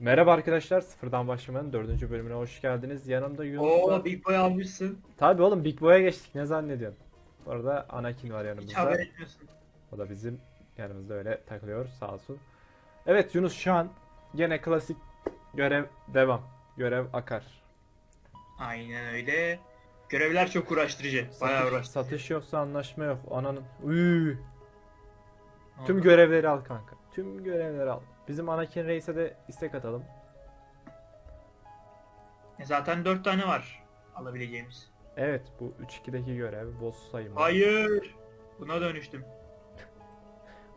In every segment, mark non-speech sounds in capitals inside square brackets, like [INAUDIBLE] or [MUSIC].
Merhaba arkadaşlar, Sıfırdan Başlamanın dördüncü bölümüne hoş geldiniz. Yanımda Yunus Oo var. Big Boy almışsın. Tabii oğlum Big Boy'a geçtik, ne zannediyorsun? Bu arada Anakin var Hiç yanımızda. haber etmiyorsun. O da bizim yanımızda öyle takılıyor, sağ olsun. Evet Yunus şu an gene klasik görev devam. Görev akar. Aynen öyle. Görevler çok uğraştırıcı. Bayağı Satış, uğraştırıcı. satış yoksa anlaşma yok. Ananın. Üü. Tüm görevleri al kanka. Tüm görevleri al. Bizim Anakin Reis'e de istek atalım. E Zaten 4 tane var alabileceğimiz. Evet bu 3-2'deki görev boss sayımı. Hayır. Buna dönüştüm.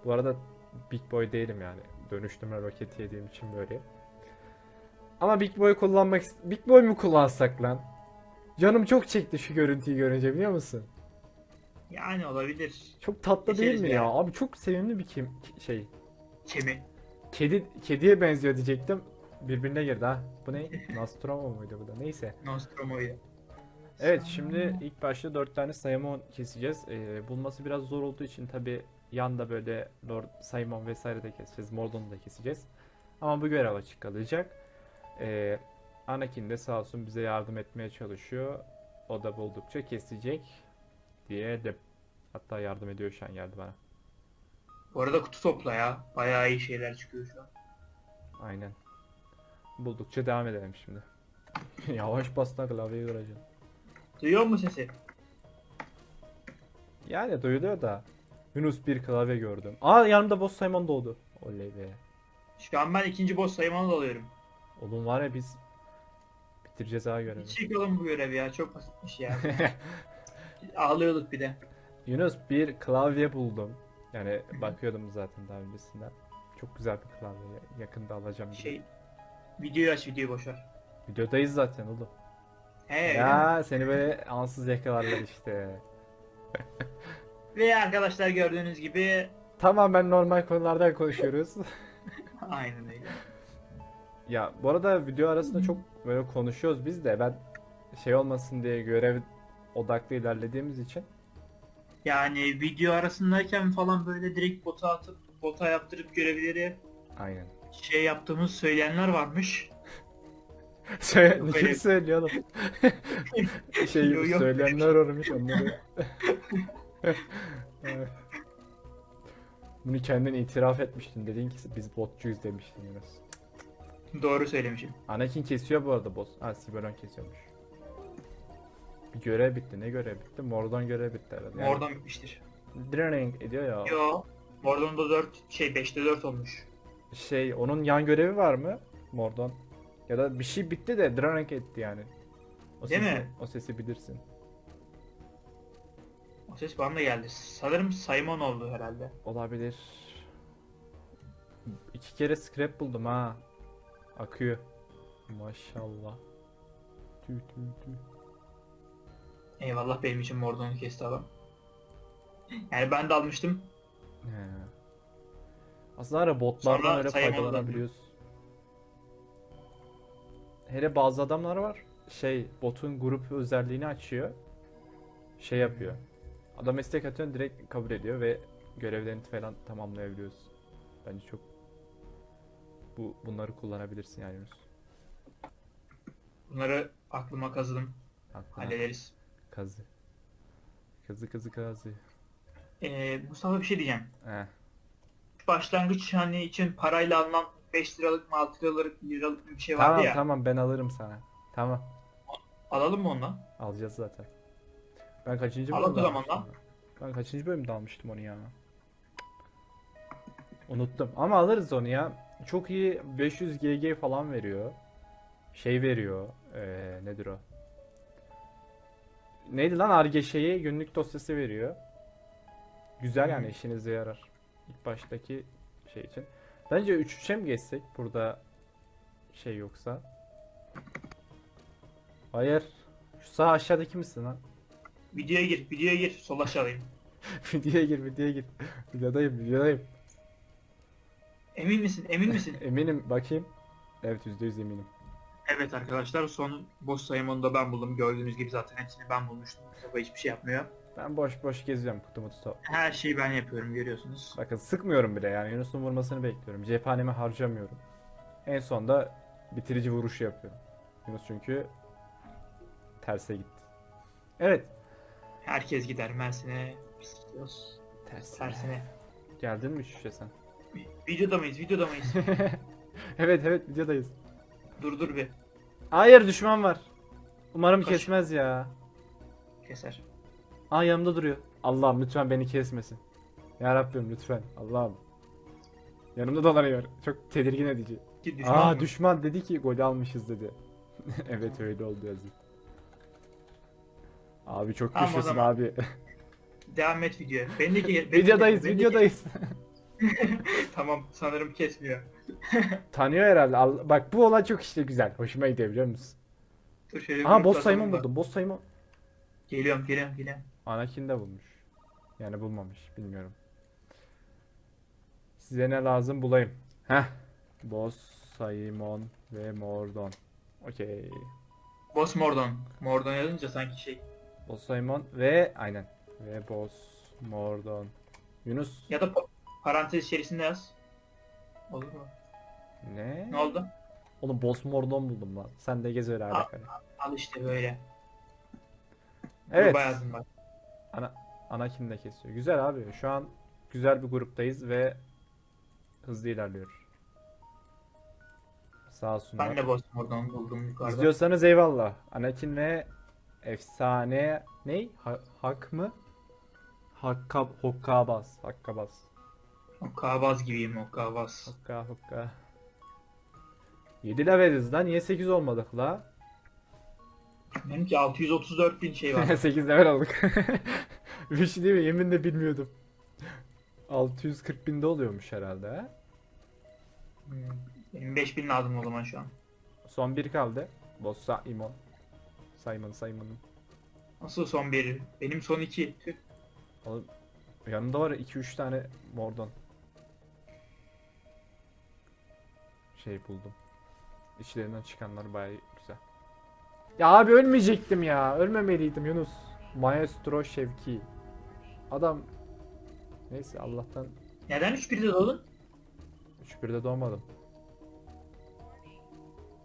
Bu arada Big Boy değilim yani. Dönüştürme roketi yediğim için böyle. Ama Big Boy kullanmak Big Boy mu kullansak lan? Canım çok çekti şu görüntüyü görünce biliyor musun? Yani olabilir. Çok tatlı değil Geçeriz mi bir ya? ara. Abi çok sevimli bir kim şey. Kemi. Kedi kediye benziyor diyecektim. Birbirine girdi ha. Bu ne? Nostromo muydu bu da? Neyse. Nostromo'yu. Evet şimdi ilk başta 4 tane Saimon keseceğiz. Ee, bulması biraz zor olduğu için tabi yanda böyle Lord Saimon vesaire de keseceğiz. Mordon'u da keseceğiz. Ama bu görev açık kalacak. Ee, Anakin de sağ olsun bize yardım etmeye çalışıyor. O da buldukça kesecek diye de hatta yardım ediyor şu an geldi bana. Bu arada kutu topla ya. Bayağı iyi şeyler çıkıyor şu an. Aynen. Buldukça devam edelim şimdi. [LAUGHS] Yavaş bas lan klavyeyi kıracaksın. Duyuyor musun sesi? Yani duyuluyor da. Yunus bir klavye gördüm. Aa yanımda Boss Simon doğdu. Oley be. Şu an ben ikinci boss sayımanı alıyorum. Oğlum var ya biz bitireceğiz ha görevi. Hiç çekelim bu görevi ya. Çok basitmiş ya. [LAUGHS] Ağlıyorduk bir de. Yunus bir klavye buldum. Yani bakıyordum zaten daha öncesinden. Çok güzel bir klavye. Yakında alacağım. gibi. Şey. Videoyu aç videoyu boşver. Videodayız zaten oğlum. He. Ya seni böyle ansız yakalarlar işte. Ve arkadaşlar gördüğünüz gibi Tamamen normal konulardan konuşuyoruz. [LAUGHS] aynen öyle. Ya bu arada video arasında çok böyle konuşuyoruz biz de ben şey olmasın diye görev odaklı ilerlediğimiz için Yani video arasındayken falan böyle direkt bota atıp bota yaptırıp görevleri aynen. şey yaptığımız söyleyenler varmış. [LAUGHS] Söyle, Yok, kim öyle- söylüyor oğlum? [LAUGHS] şey Yok, yok. söyleyenler varmış onları. [LAUGHS] Evet. Bunu kendin itiraf etmiştin dedin ki biz botçuyuz demiştin Yunus. Doğru söylemişim. Anakin kesiyor bu arada boss. Ha Siberon kesiyormuş. Görev bitti. Ne görev bitti? Mordon görev bitti herhalde. Yani Oradan bitmiştir. Draining ediyor ya. Yo. Oradan da 4 şey 5'te 4 olmuş. Şey onun yan görevi var mı? Mordon. Ya da bir şey bitti de Draining etti yani. O Değil sesi, mi? O sesi bilirsin. O ses bana da geldi. Sanırım Simon oldu herhalde. Olabilir. İki kere scrap buldum ha. Akıyor. Maşallah. Tüy tüy tüy. Eyvallah benim için Mordon'u kesti adam. Yani ben de almıştım. He. Aslında ara botlardan Sonra öyle sayamadım. faydalanabiliyoruz. Hele bazı adamlar var. Şey botun grup özelliğini açıyor. Şey yapıyor. Adam istek atıyor direkt kabul ediyor ve görevlerini falan tamamlayabiliyoruz. Bence çok bu bunları kullanabilirsin yani. Bunları aklıma kazıdım. Aklına Hallederiz. Kazı. Kazı kazı kazı. Ee, Mustafa bir şey diyeceğim. Heh. Başlangıç hani için parayla alınan 5 liralık mı 6 liralık liralık mı bir şey vardı Tamam ya. tamam ben alırım sana. Tamam. Alalım mı ondan? Alacağız zaten. Ben kaçıncı Al o bölümde zaman almıştım lan. ya? Ben kaçıncı bölümde almıştım onu ya? Unuttum. Ama alırız onu ya. Çok iyi 500 GG falan veriyor. Şey veriyor. Ee, nedir o? Neydi lan Arge şeyi günlük dosyası veriyor. Güzel yani işinize yarar. İlk baştaki şey için. Bence 3-3'e mi geçsek burada şey yoksa? Hayır. Şu sağ aşağıdaki misin lan? Videoya gir, videoya gir. Sol aşağıdayım. [LAUGHS] Videoya gir, videoya gir. Videodayım, videodayım. Emin misin? Emin misin? [LAUGHS] Eminim, bakayım. Evet, %100 eminim. Evet arkadaşlar son boss sayımını da ben buldum. Gördüğünüz gibi zaten hepsini ben bulmuştum. Mustafa hiçbir şey yapmıyor. Ben boş boş geziyorum kutumu tutup. Her şeyi ben yapıyorum görüyorsunuz. Bakın sıkmıyorum bile yani Yunus'un vurmasını bekliyorum. Cephanemi harcamıyorum. En sonda bitirici vuruş yapıyor. Yunus çünkü terse gitti. Evet. Herkes gider Mersin'e. Biz gidiyoruz. Tersine. Tersine. Geldin mi şişe sen? Videoda mıyız? Videoda mıyız? [LAUGHS] evet evet videodayız. Dur dur bir. Hayır düşman var. Umarım Kaç. kesmez ya. Keser. Aa yanımda duruyor. Allah'ım lütfen beni kesmesin. Ya Rabbim lütfen. Allah'ım. Yanımda dolanıyor. Çok tedirgin edici. Ki düşman Aa mı? düşman dedi ki gol almışız dedi. [LAUGHS] evet öyle oldu yazık. Abi çok Tamam, o zaman. abi. [LAUGHS] Devam et videoya. Beni de, beni de- videodayız videodayız. [LAUGHS] [LAUGHS] tamam sanırım kesmiyor. [LAUGHS] Tanıyor herhalde. Al- Bak bu olay çok işte güzel. Hoşuma gidiyor biliyor musun? Dur şöyle bir Aha boss sayımı da. buldum. Boss sayımı. Geliyorum geliyorum geliyorum. Anakin de bulmuş. Yani bulmamış. Bilmiyorum. Size ne lazım bulayım. Heh. Boss, Simon ve Mordon. Okey. Boss Mordon. Mordon yazınca sanki şey. Boss Simon ve aynen. Ve Boss Mordon. Yunus. Ya da pa- parantez içerisinde yaz. Olur mu? Ne? Ne oldu? Oğlum Boss Mordon buldum lan. Sen de gez öyle Aa. alakalı. Al işte böyle. Evet. Gruba yazdım bak. Ana Anakin de kesiyor. Güzel abi. Şu an güzel bir gruptayız ve hızlı ilerliyor. Sağ olsunlar. Ben de Boss Mordon buldum yukarıda. İzliyorsanız eyvallah. Anakin ve efsane ney? Ha- hak mı? Hakka Hokkabaz. Hakkabaz. O kahvaz gibiyim o kahvaz. Hokka hokka. 7 leveliz lan. Niye 8 olmadık la? Benimki 634 bin şey var. [LAUGHS] 8 level olduk. Bir şey değil mi? Yemin de bilmiyordum. 640 binde oluyormuş herhalde ha? Hmm, Benim 5000 lazım o zaman şu an. Son bir kaldı. Boss Simon. Simon Simon'ın. Nasıl son bir? Benim son iki. Oğlum yanında var 2-3 tane Mordon. Şey buldum. İçlerinden çıkanlar bayağı güzel. Ya abi ölmeyecektim ya. Ölmemeliydim Yunus. Maestro Şevki. Adam Neyse Allah'tan Neden 3-1'de doğdun? 3-1'de doğmadım.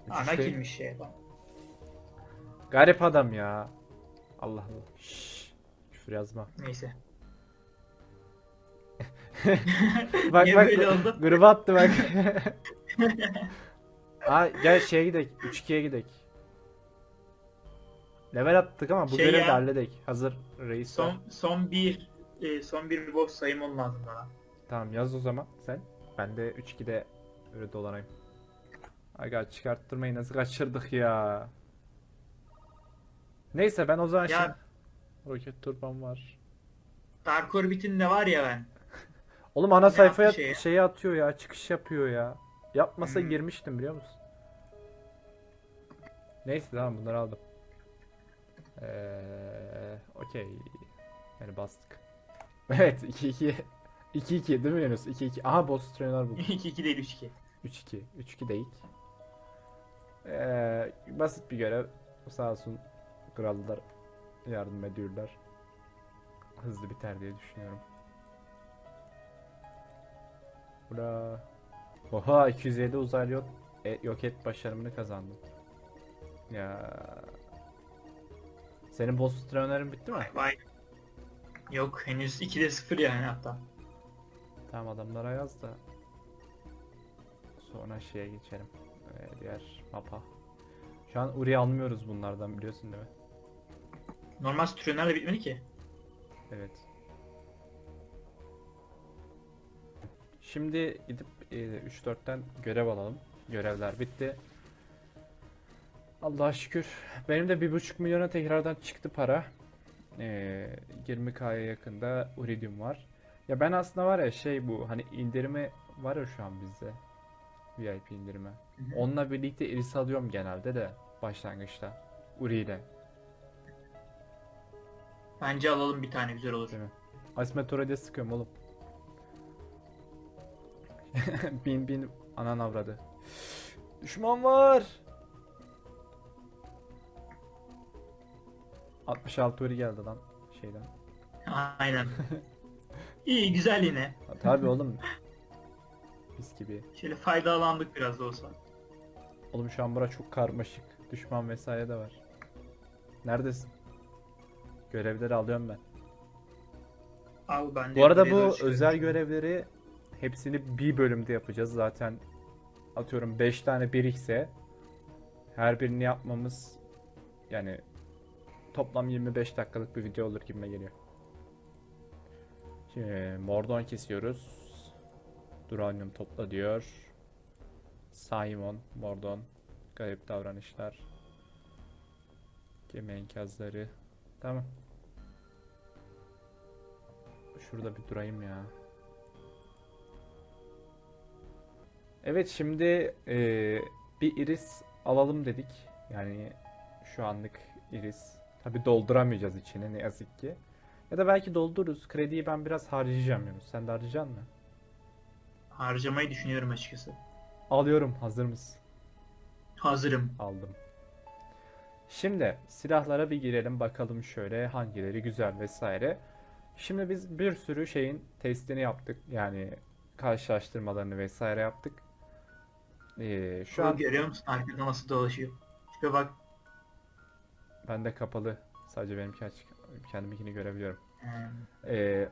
Üç işte- Anakin'miş şey. Garip adam ya. Allah Allah. Şşş. Küfür yazma. [LAUGHS] Neyse. Bak Niye bak böyle oldu? gruba attı bak. [LAUGHS] [LAUGHS] Aa gel şeye gidek. 3-2'ye gidek. Level attık ama bu Şey görevi de ya. halledek. Hazır reis var. Son son bir e, son bir boss sayım lazım bana. Tamam yaz o zaman sen. Ben de 3-2'de öyle dolanayım. Aga çıkarttırmayı nasıl kaçırdık ya. Neyse ben o zaman Ya- şimdi... Roket turban var. Dark Orbit'in de var ya ben. [LAUGHS] Oğlum ana Ne sayfaya şeye? şeyi atıyor ya, çıkış yapıyor ya. Yapmasa Hmm. girmiştim biliyor musun? Neyse tamam bunları aldım. Ee, okey. Yani bastık. [LAUGHS] Evet 2-2. 2-2 değil mi Yunus? 2-2. Aha boss trainer buldum. 2-2 değil 3-2. 3-2. 3-2 değil. Ee, basit bir görev. Sağ olsun krallar yardım ediyorlar. Hızlı biter diye düşünüyorum. Ula. Oha 250 uzaylı yok, e, yok et başarımını kazandım. Ya. Senin boss trainer'ın bitti mi? Vay. Yok henüz 2'de 0 yani hatta. Tamam adamlara yaz da. Sonra şeye geçelim. Ee, diğer mapa. Şu an Uri almıyoruz bunlardan biliyorsun değil mi? Normal Ströner'le bitmedi ki. Evet. Şimdi gidip 3-4'ten görev alalım. Görevler bitti. Allah'a şükür. Benim de 1.5 milyona tekrardan çıktı para. Ee, 20k'ya yakında Iridium var. Ya ben aslında var ya şey bu hani indirimi var ya şu an bizde. VIP indirimi. hı. Onunla birlikte iris alıyorum genelde de başlangıçta. Uri ile. Bence alalım bir tane güzel olur. Değil mi? Asmetora'da sıkıyorum oğlum. [LAUGHS] bin bin anan avradı. Düşman var. 66 uri geldi lan şeyden. Aynen. [LAUGHS] İyi güzel yine. Tabii oğlum. Mis gibi. Şöyle faydalandık biraz da olsa. Oğlum şu an bura çok karmaşık. Düşman vesaire de var. Neredesin? Görevleri alıyorum ben. Al ben Bu arada bu çıkıyorum. özel görevleri hepsini bir bölümde yapacağız. Zaten atıyorum 5 tane 1x'e her birini yapmamız yani toplam 25 dakikalık bir video olur gibime geliyor. Şimdi Mordon kesiyoruz. Duranium topla diyor. Simon, Mordon, garip davranışlar. Gemi enkazları. Tamam. Şurada bir durayım ya. Evet şimdi eee, bir iris alalım dedik. Yani şu anlık iris. Tabi dolduramayacağız içine ne yazık ki. Ya da belki doldururuz. Krediyi ben biraz harcayacağım Yunus. Sen de harcayacaksın mı? Harcamayı düşünüyorum açıkçası. Alıyorum. Hazır mısın? Hazırım. Aldım. Şimdi silahlara bir girelim bakalım şöyle hangileri güzel vesaire. Şimdi biz bir sürü şeyin testini yaptık. Yani karşılaştırmalarını vesaire yaptık. Ee, şu Şu an görüyor musun arkada nasıl dolaşıyor? Tipe bak. bende kapalı. Sadece benimki açık. Kendiminkini görebiliyorum. Ee, Ee,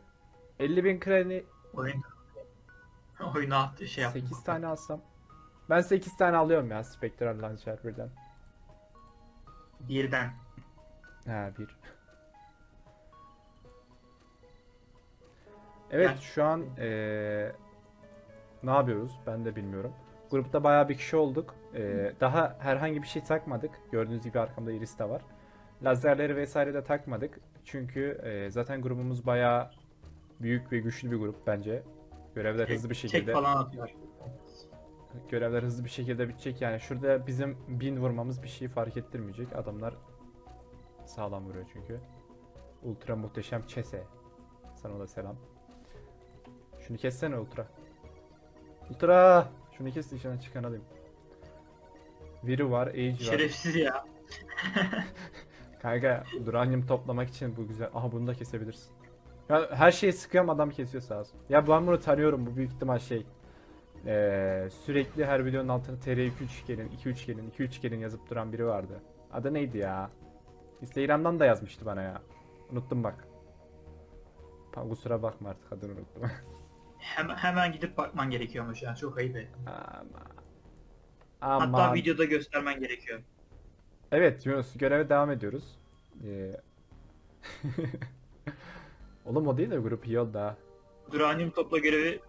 50 bin kredi oyun [LAUGHS] oyunu attı şey yaptım. 8 tane alsam. Ben 8 tane alıyorum ya Spectral Launcher birden. Birden. Ha bir. Evet şu an eee, ne yapıyoruz ben de bilmiyorum. Grupta bayağı bir kişi olduk. Eee, daha herhangi bir şey takmadık. Gördüğünüz gibi arkamda iris de var. Lazerleri vesaire de takmadık. Çünkü eee, zaten grubumuz bayağı büyük ve güçlü bir grup bence. Görevler hızlı bir şekilde falan atıyor. görevler hızlı bir şekilde bitecek. Yani şurada bizim bin vurmamız bir şey fark ettirmeyecek. Adamlar sağlam vuruyor çünkü. Ultra muhteşem çese. Sana da selam. Şunu kessene Ultra. Ultra! Şunu kes de içinden çıkan alayım. Viri var, Age var. Şerefsiz ya. [LAUGHS] Kanka Duranium toplamak için bu güzel. Aha bunu da kesebilirsin. Ya her şeyi sıkıyorum adam kesiyor sağ olsun. Ya ben bunu tanıyorum bu büyük ihtimal şey. Ee, sürekli her videonun altına TR2 gelin, 2-3 gelin, 2-3 gelin yazıp duran biri vardı. Adı neydi ya? Instagram'dan da yazmıştı bana ya. Unuttum bak. Kusura bakma artık adını unuttum. [LAUGHS] Hemen, hemen gidip bakman gerekiyormuş ya. Çok ayıp. ettim. Ama. Hatta Aman. videoda göstermen gerekiyor. Evet Yunus göreve devam ediyoruz. Ee... [LAUGHS] Oğlum o değil de grup iyi oldu ha. Duranium topla görevi.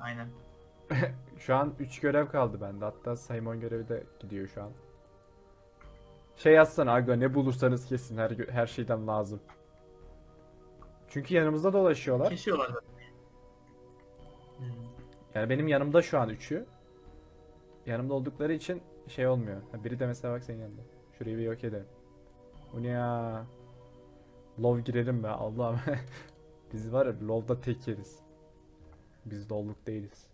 Aynen. [LAUGHS] Şu an 3 görev kaldı bende. Hatta Simon görevi de gidiyor şu an. Şey yazsana aga ne bulursanız kesin her her şeyden lazım. Çünkü yanımızda dolaşıyorlar. Kesiyorlar. Yani benim yanımda şu an üçü. Yanımda oldukları için şey olmuyor. Ha, biri de mesela bak senin yanında. Şurayı bir yok edelim. Bu ne ya? Love girelim be Allah'ım. [LAUGHS] Biz var ya Love'da tek yeriz. Biz dolluk değiliz.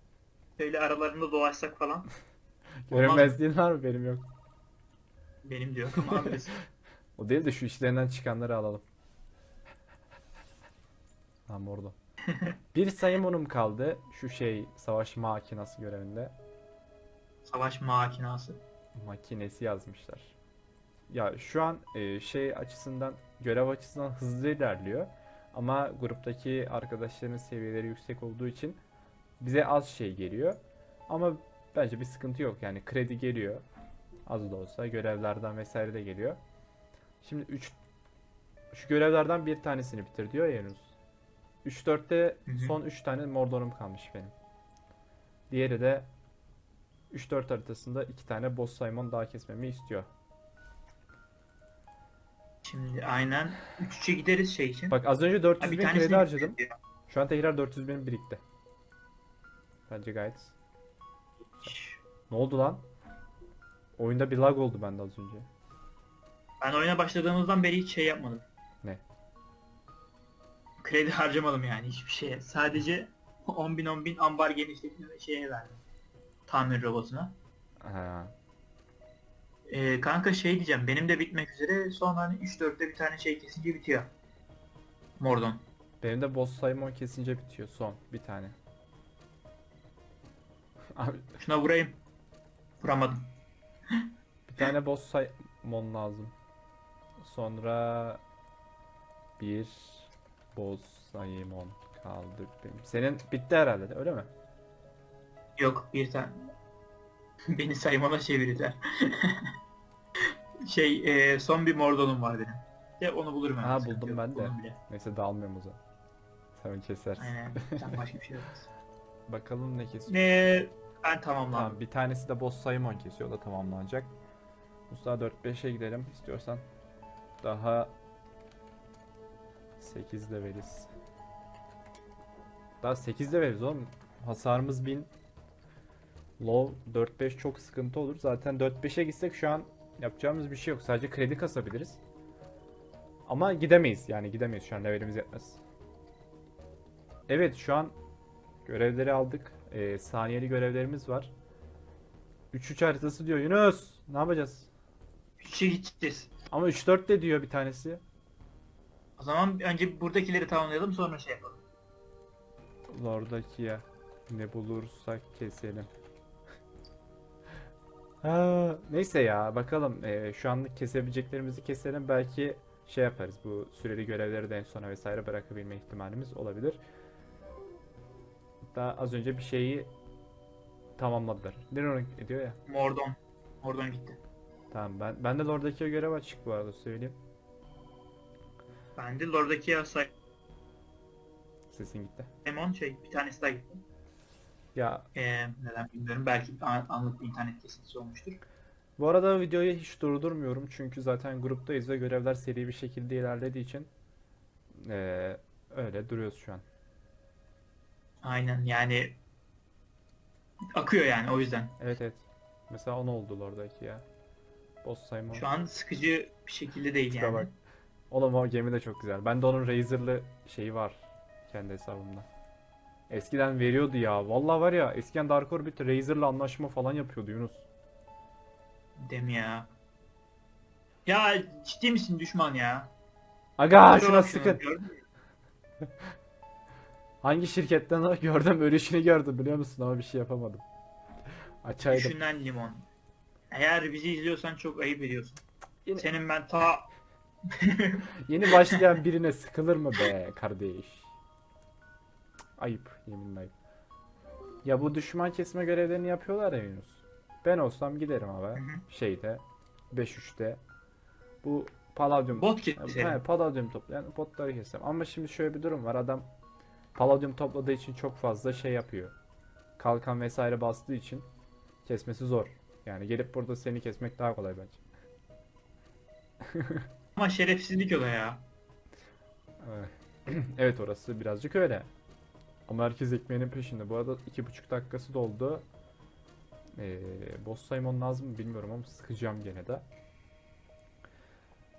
Şöyle aralarında dolaşsak falan. [LAUGHS] Görünmezliğin var mı? Benim yok. Benim diyor ama abi [LAUGHS] O değil de şu işlerinden çıkanları alalım. Tamam orada. [LAUGHS] Bir Simon'um kaldı. Şu şey savaş makinası görevinde. savaş makinası. Makinesi yazmışlar. Ya şu an e, şey açısından görev açısından hızlı ilerliyor. Ama gruptaki arkadaşların seviyeleri yüksek olduğu için bize az şey geliyor. Ama bence bir sıkıntı yok. Yani kredi geliyor. Az da olsa görevlerden vesaire de geliyor. Şimdi 3 şu görevlerden bir tanesini bitir diyor ya Yunus. 3-4'te Hı hı. son 3 tane Mordor'um kalmış benim. Diğeri de 3-4 haritasında 2 tane Boss Simon daha kesmemi istiyor. Şimdi aynen 3-3'e gideriz şey için. Bak az önce Ha, 400 bir bin kredi harcadım. Şu an tekrar 400 bin birikti. Bence gayet. Ne oldu lan? Oyunda bir lag oldu bende az önce. Ben oyuna başladığımızdan beri hiç şey yapmadım. Kredi harcamadım yani hiçbir şeye. Sadece [LAUGHS] 10 bin 10 bin ambar genişletme şeye verdim. Tamir robotuna. Ha. Ee, kanka şey diyeceğim benim de bitmek üzere sonra hani 3-4'te bir tane şey kesince bitiyor. Mordon. Benim de Boss Simon kesince bitiyor son bir tane. [LAUGHS] Abi Şuna vurayım. Vuramadım. Bir tane boss saymon lazım. Sonra bir boss saymon kaldı benim. Senin bitti herhalde öyle mi? Yok bir tane. [LAUGHS] Beni saymana çevirdiler. [LAUGHS] şey e, son bir mordonum var benim. De onu bulurum hemen. Ha, buldum yok, ben de. Neyse dağılmıyorum o zaman. Sen kesersin. Aynen. [LAUGHS] Sen başka bir şey yapmazsın. Bakalım ne kesiyor. Ne ben tamamladım. Tamam bir tanesi de boss saymon kesiyor o da tamamlanacak. Mustafa 4-5'e gidelim istiyorsan. Daha 8 de veririz. Daha 8 de veririz oğlum. Hasarımız 1000. Low 4-5 çok sıkıntı olur. Zaten 4-5'e gitsek şu an yapacağımız bir şey yok. Sadece kredi kasabiliriz. Ama gidemeyiz. Yani gidemeyiz şu an levelimiz yetmez. Evet şu an görevleri aldık. Ee, saniyeli görevlerimiz var. 3-3 haritası diyor. Yunus ne yapacağız? Üçe gideceğiz. Ama 3-4 de diyor bir tanesi. O zaman önce buradakileri tamamlayalım sonra şey yapalım. Lord'daki ya. Ne bulursak keselim. [LAUGHS] Ha, neyse ya bakalım Ee, şu anlık kesebileceklerimizi keselim belki şey yaparız bu süreli görevleri de en sona vesaire bırakabilme ihtimalimiz olabilir. Daha az önce bir şeyi tamamladılar. Nereye ediyor ya? Mordon. Mordon gitti. Tamam ben ben de Lord'daki görev açık bu arada söyleyeyim. Ben de Lord'daki ya Sesin gitti. Simon şey bir tanesi daha gitti. Ya Ee, neden bilmiyorum. Belki an- anlık bir internet kesintisi olmuştur. Bu arada videoyu hiç durdurmuyorum çünkü zaten gruptayız ve görevler seri bir şekilde ilerlediği için eee, öyle duruyoruz şu an. Aynen yani akıyor yani o yüzden. Evet evet. Mesela o ne oldu oradaki ya? Boss Simon. Şu an sıkıcı bir şekilde değil Tipe yani. bak. Oğlum o gemi de çok güzel. Bende onun Razer'lı şeyi var kendi hesabımda. Eskiden veriyordu ya. Vallahi var ya eskiden Dark Orbit Razer'la anlaşma falan yapıyordu Yunus. Mi ya? Ya ciddi misin düşman ya? Aga Şuna şuna sıkın. [LAUGHS] Hangi şirketten [LAUGHS] gördüm ölüşünü gördüm biliyor musun ama bir şey yapamadım. Açaydım. Düşünen limon. Eğer bizi izliyorsan çok ayıp ediyorsun. Yine- Senin ben ta [LAUGHS] Yeni başlayan birine sıkılır mı be kardeş? Ayıp, yeminle ayıp. Ya bu düşman kesme görevlerini yapıyorlar ya Yunus. Ben olsam giderim abi. Şeyde 5-3'te. Bu Palladium bot He, keselim. Palladium toplayan botları kesem. Ama şimdi şöyle bir durum var. Adam Palladium topladığı için çok fazla şey yapıyor. Kalkan vesaire bastığı için kesmesi zor. Yani gelip burada seni kesmek daha kolay bence. [LAUGHS] Ama şerefsizlik o da ya. Evet. [CLEARS THROAT] Evet orası birazcık öyle. Ama herkes ekmeğinin peşinde. Bu arada iki buçuk dakikası doldu. Ee, boss saymam lazım mı bilmiyorum ama sıkacağım gene de.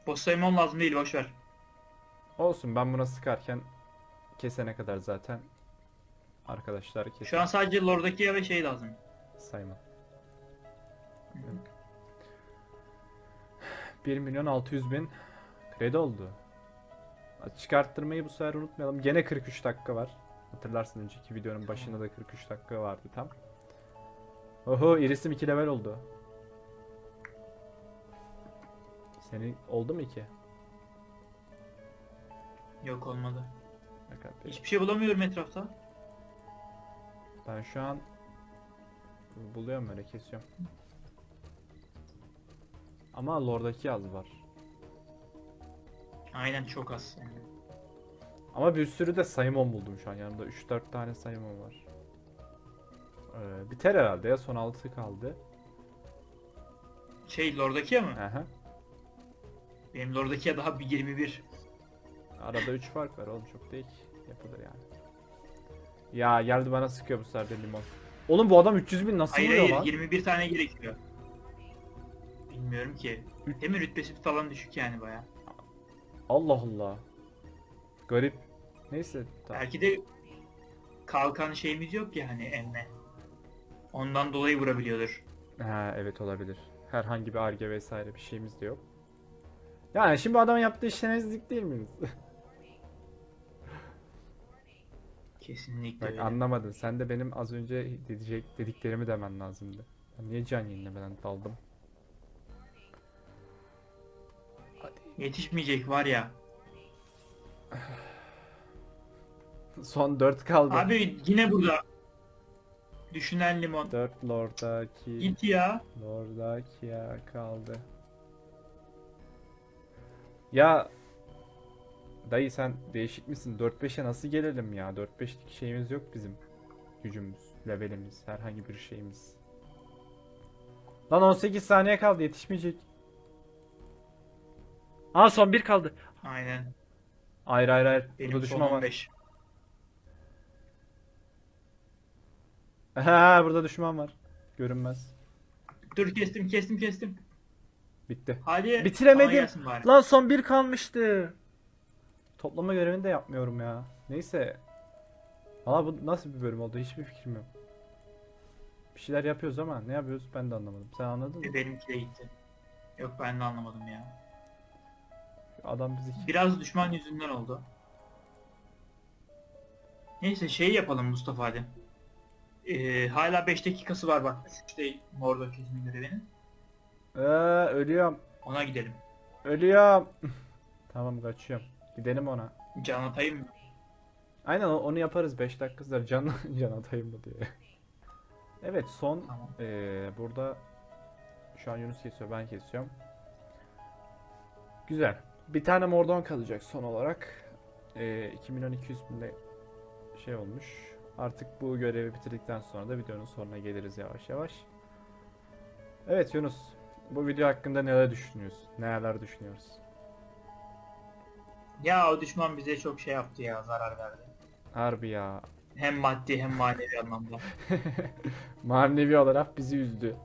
Boss saymam lazım değil boşver. Olsun ben buna sıkarken kesene kadar zaten arkadaşlar keser. Şu an sadece Lord'daki ve şey lazım. Sayma. 1 milyon 600 bin kredi oldu. Çıkarttırmayı bu sefer unutmayalım. Gene 43 dakika var. Hatırlarsın önceki videonun başında da 43 dakika vardı tam. Oho irisim 2 level oldu. Senin oldu mu 2? Yok olmadı. Fakat Hiçbir şey bulamıyorum etrafta. ben şu an buluyorum öyle kesiyorum. Ama Lord'daki az var. Aynen çok az. Yani. Ama bir sürü de Saymon buldum şu an yanımda 3-4 tane Saymon var. Ee, biter herhalde ya son 6 kaldı. Şey Lord'daki ya mı? Aha. Benim Lord'daki ya daha bir 21. Arada 3 fark var oğlum çok değil. Yapılır yani. Ya geldi bana sıkıyor bu sefer de limon. Oğlum bu adam 300 bin nasıl Hayır vuruyor hayır lan? 21 tane gerekiyor. Bilmiyorum ki. Değil mi rütbesi falan düşük yani baya. Allah Allah. Garip. Neyse tamam. Belki de kalkan şeyimiz yok ya hani emme. Ondan dolayı vurabiliyordur. Ha evet olabilir. Herhangi bir arge vesaire bir şeyimiz de yok. Yani şimdi bu adamın yaptığı işlemezlik değil miyiz? [LAUGHS] Kesinlikle Bak öyle. anlamadın. Sen de benim az önce diyecek dediklerimi demen lazımdı. Ben Niye can yenilemeden daldım? Yetişmeyecek var ya. Son 4 kaldı. Abi yine burada. Düşünen limon. 4 Lord'daki Git ya. Lord'daki ya kaldı. Ya dayı sen değişik misin? 4-5'e nasıl gelelim ya? 4-5'lik şeyimiz yok bizim. Gücümüz, levelimiz, herhangi bir şeyimiz. Lan 18 saniye kaldı yetişmeyecek. Aa son bir kaldı. Aynen. Hayır hayır hayır. Benim Burada son düşman var. 15. Ha burada düşman var. Görünmez. Dur kestim kestim kestim. Bitti. Hadi. Bitiremedim. bana gelsin bari. Lan son bir kalmıştı. Toplama görevini de yapmıyorum ya. Neyse. Valla bu nasıl bir bölüm oldu hiçbir fikrim yok. Bir şeyler yapıyoruz ama ne yapıyoruz ben de anlamadım. Sen anladın mı? E, Benimki de gitti. Yok ben de anlamadım ya. Adam bizi Biraz düşman yüzünden oldu. Neyse şey yapalım Mustafa hadi. Ee, hala 5 dakikası var bak. 3'te Mordor kesimi görevinin. Ee, ölüyorum. Ona gidelim. Ölüyorum. [LAUGHS] tamam kaçıyorum. Gidelim ona. Can atayım mı? Aynen onu yaparız 5 dakika sonra can [LAUGHS] can atayım mı diye. Evet son Tamam. Ee, burada şu an Yunus kesiyor, ben kesiyorum. Güzel. Bir tane Mordon kalacak son olarak. Ee, 2 milyon 200 binde şey olmuş. Artık bu görevi bitirdikten sonra da videonun sonuna geliriz yavaş yavaş. Evet Yunus, bu video hakkında neler düşünüyorsun? Neler düşünüyoruz? Ya o düşman bize çok şey yaptı ya zarar verdi. Harbi ya. Hem maddi hem manevi anlamda. [LAUGHS] Manevi olarak bizi üzdü.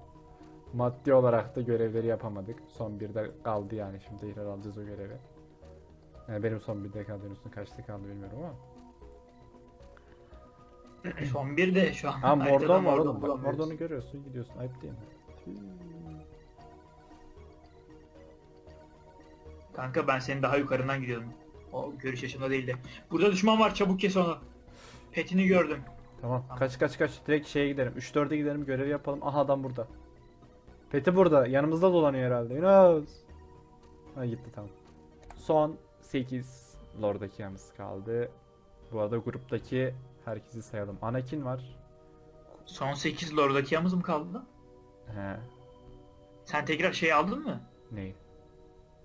Maddi olarak da görevleri yapamadık. Son birde kaldı yani. Şimdi tekrar alacağız o görevi. Yani benim son birde kaldı. Yunus'un kaçta kaldı bilmiyorum ama. [CLEARS THROAT] Son bir de şu an. Ha Mordor Mordor. Bak. Mordor'u görüyorsun gidiyorsun. Ayıp değil mi? Kanka ben senin daha yukarından gidiyordum. O görüş yaşımda değildi. Burada düşman var çabuk kes onu. Petini gördüm. Tamam. Tamam. Kaç kaç kaç. Direkt şeye gidelim. 3-4'e gidelim görevi yapalım. Aha adam burada. Peti burada. Yanımızda dolanıyor herhalde. Yunus. Ha gitti tamam. Son 8 Lord'daki yalnız kaldı. Bu arada gruptaki herkesi sayalım. Anakin var. Son 8 Lord'daki yamız mı kaldı? He. Sen tekrar şey aldın mı? Ne?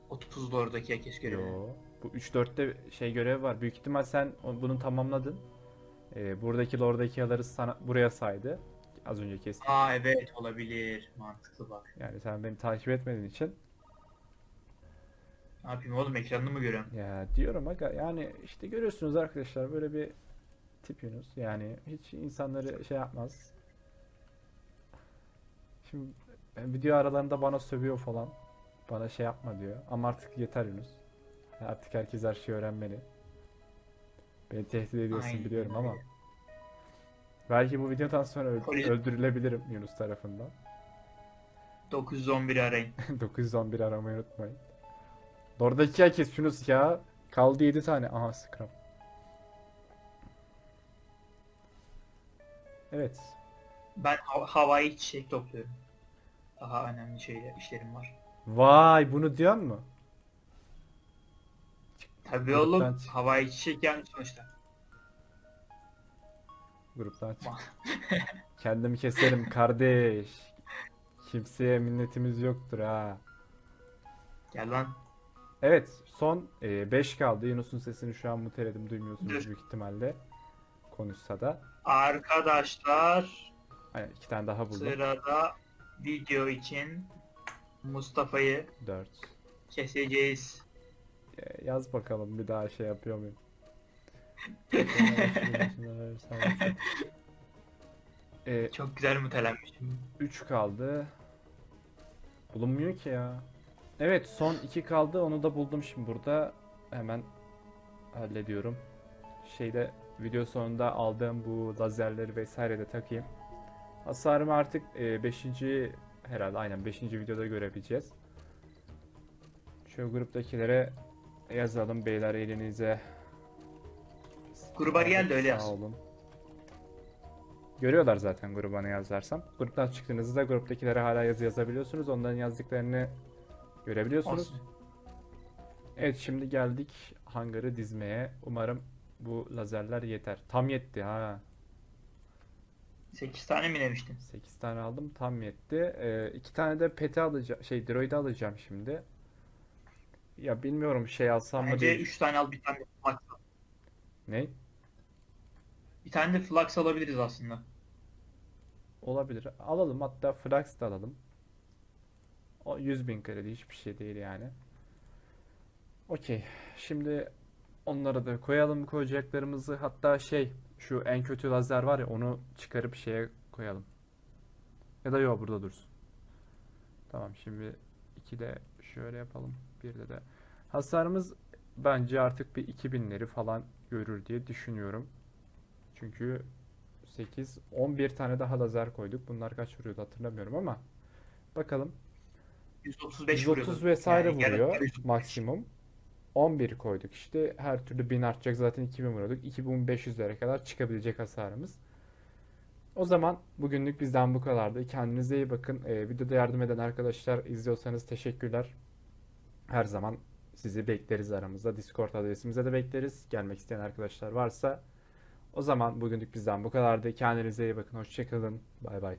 30 Lord'daki herkes görevi. Yo. Bu 3-4'te şey görev var. Büyük ihtimal sen bunu tamamladın. Ee, buradaki Lord'daki yaları sana buraya saydı. Az önce kestim. Aa evet olabilir. Mantıklı bak. Yani sen beni takip etmediğin için Ne yapayım oğlum ekranını mı görüyorum? Ya diyorum aga yani işte görüyorsunuz arkadaşlar böyle bir tip Yunus yani hiç insanları şey yapmaz. Şimdi video aralarında bana sövüyor falan. Bana şey yapma diyor. Ama artık yeter Yunus. Artık herkes her şeyi öğrenmeli. Beni tehdit ediyorsun Aynen biliyorum ama belki bu videodan sonra öldürülebilirim Yunus tarafından. 911 arayın. [LAUGHS] 911 aramayı unutmayın. Oradaki herkes Yunus ya. Kaldı 7 tane. Aha scrap. Evet. Ben ha- havai çiçek topluyorum. Daha önemli şeyler, işlerim var. Vay bunu diyor mu? Tabii Gruptan oğlum çık. havai çiçek yani sonuçta. Gruptan çık. Kendimi keserim kardeş. Kimseye minnetimiz yoktur ha. Gel lan. Evet son 5 kaldı. Yunus'un sesini şu an muteledim duymuyorsunuz büyük ihtimalle. Konuşsa da. Arkadaşlar Aynen iki tane daha buldum. sırada video için Mustafa'yı 4. keseceğiz. Yaz bakalım bir daha şey yapıyor muyum? 3 Çok güzel mütelenmişim. kaldı. Bulunmuyor ki ya. Evet son 2 kaldı. Onu da buldum şimdi burada. Hemen hallediyorum. Şeyde video sonunda aldığım bu lazerleri vesaire de takayım. Hasarımı artık 5. herhalde aynen 5. videoda görebileceğiz. Şu gruptakilere yazalım beyler elinize. Gruba gel de öyle Sağ yaz. olun. Görüyorlar zaten gruba ne yazarsam. Gruptan çıktığınızda gruptakilere hala yazı yazabiliyorsunuz. Onların yazdıklarını görebiliyorsunuz. Olsun. Evet şimdi geldik hangarı dizmeye. Umarım bu lazerler yeter. Tam yetti ha. 8 tane mi demiştin? 8 tane aldım tam yetti. Ee, tane de peti alacağım. Şey droid'i alacağım şimdi. Ya bilmiyorum şey alsam mı Bence değil. 3 tane al bir tane al. Ne? Bir tane de flux alabiliriz aslında. Olabilir. Alalım hatta Flax da alalım. O 100 bin kredi hiçbir şey değil yani. Okey. Şimdi onları da koyalım koyacaklarımızı. Hatta şey şu en kötü lazer var ya onu çıkarıp şeye koyalım. Ya da yok burada dursun. Tamam şimdi iki de şöyle yapalım. Bir de de hasarımız bence artık bir 2000'leri falan görür diye düşünüyorum. Çünkü 8, 11 tane daha lazer koyduk. Bunlar kaç vuruyordu hatırlamıyorum ama bakalım. 135 130 vuruyordu. vesaire Yani vuruyor yarı 135. maksimum. 11 koyduk işte. Her türlü 1000 artacak zaten 2000 vuruyorduk. 2500'lere kadar çıkabilecek hasarımız. O zaman bugünlük bizden bu kadardı. Kendinize iyi bakın. Ee, videoda yardım eden arkadaşlar izliyorsanız teşekkürler. Her zaman sizi bekleriz aramızda. Discord adresimize de bekleriz. Gelmek isteyen arkadaşlar varsa. O zaman bugünlük bizden bu kadardı. Kendinize iyi bakın. Hoşçakalın. Bay bay.